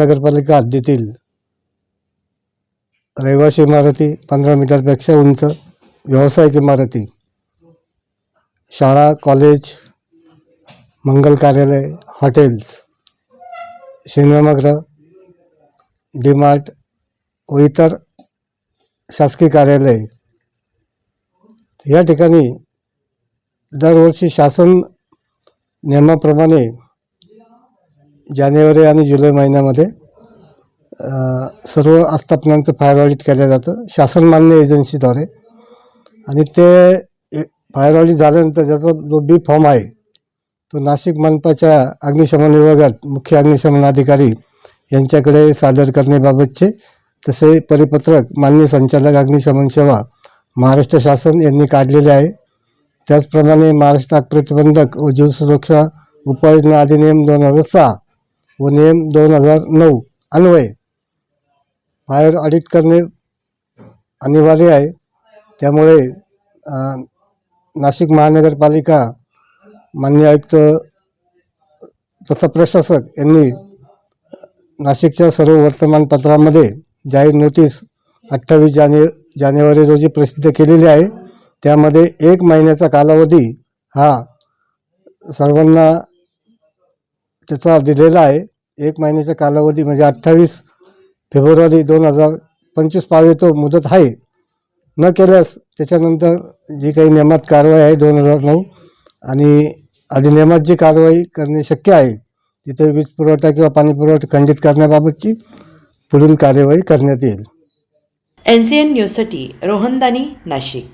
महानगरपालिका हद्दीतील रहिवासी इमारती पंधरा मीटरपेक्षा उंच व्यावसायिक इमारती शाळा कॉलेज मंगल कार्यालय हॉटेल्स सिनेमागृह डीमार्ट व इतर शासकीय कार्यालय. या ठिकाणी दरवर्षी शासन नियमाप्रमाणे जानेवारी आणि जुलै महिन्यामध्ये सर्व आस्थापनांचं फायर ऑडिट केलं जातं शासनमान्य एजन्सीद्वारे आणि ते ए- फायर ऑडिट झाल्यानंतर ज्याचा जो बी फॉर्म आहे तो नाशिक मनपाच्या अग्निशमन विभागात मुख्य अग्निशमन अधिकारी यांच्याकडे सादर करण्याबाबतचे तसे परिपत्रक मान्य संचालक अग्निशमन सेवा महाराष्ट्र शासन यांनी काढलेले आहे. त्याचप्रमाणे महाराष्ट्र आग प्रतिबंधक व जीव सुरक्षा उपाययोजना अधिनियम दोन हजार सहा व नियम दोन हजार नऊ. अन्वये. फायर ऑडिट करणे अनिवार्य आहे. त्यामुळे नाशिक महानगरपालिका मान्य आयुक्त तथा प्रशासक यांनी नाशिकच्या सर्व वर्तमानपत्रामध्ये जाहीर नोटीस अठ्ठावीस जाने जानेवारी रोजी प्रसिद्ध केलेली आहे. त्यामध्ये एक महिन्याचा कालावधी हा सर्वांना त्याचा दिलेला आहे. एक महिन्याचा कालावधी म्हणजे अठ्ठावीस फेब्रुवारी दोन हजार पंचवीस पावे तो मुदत आहे. न केल्यास त्याच्यानंतर जी काही नियमात कारवाई आहे दोन हजार नऊ आणि अधिनियमात जी कारवाई करणे शक्य आहे तिथे वीज पुरवठा किंवा पाणी पुरवठा खंडित करण्याबाबतची पुढील कार्यवाही करण्यात येईल. एन सी एन न्यूजसाठी रोहनदानी नाशिक.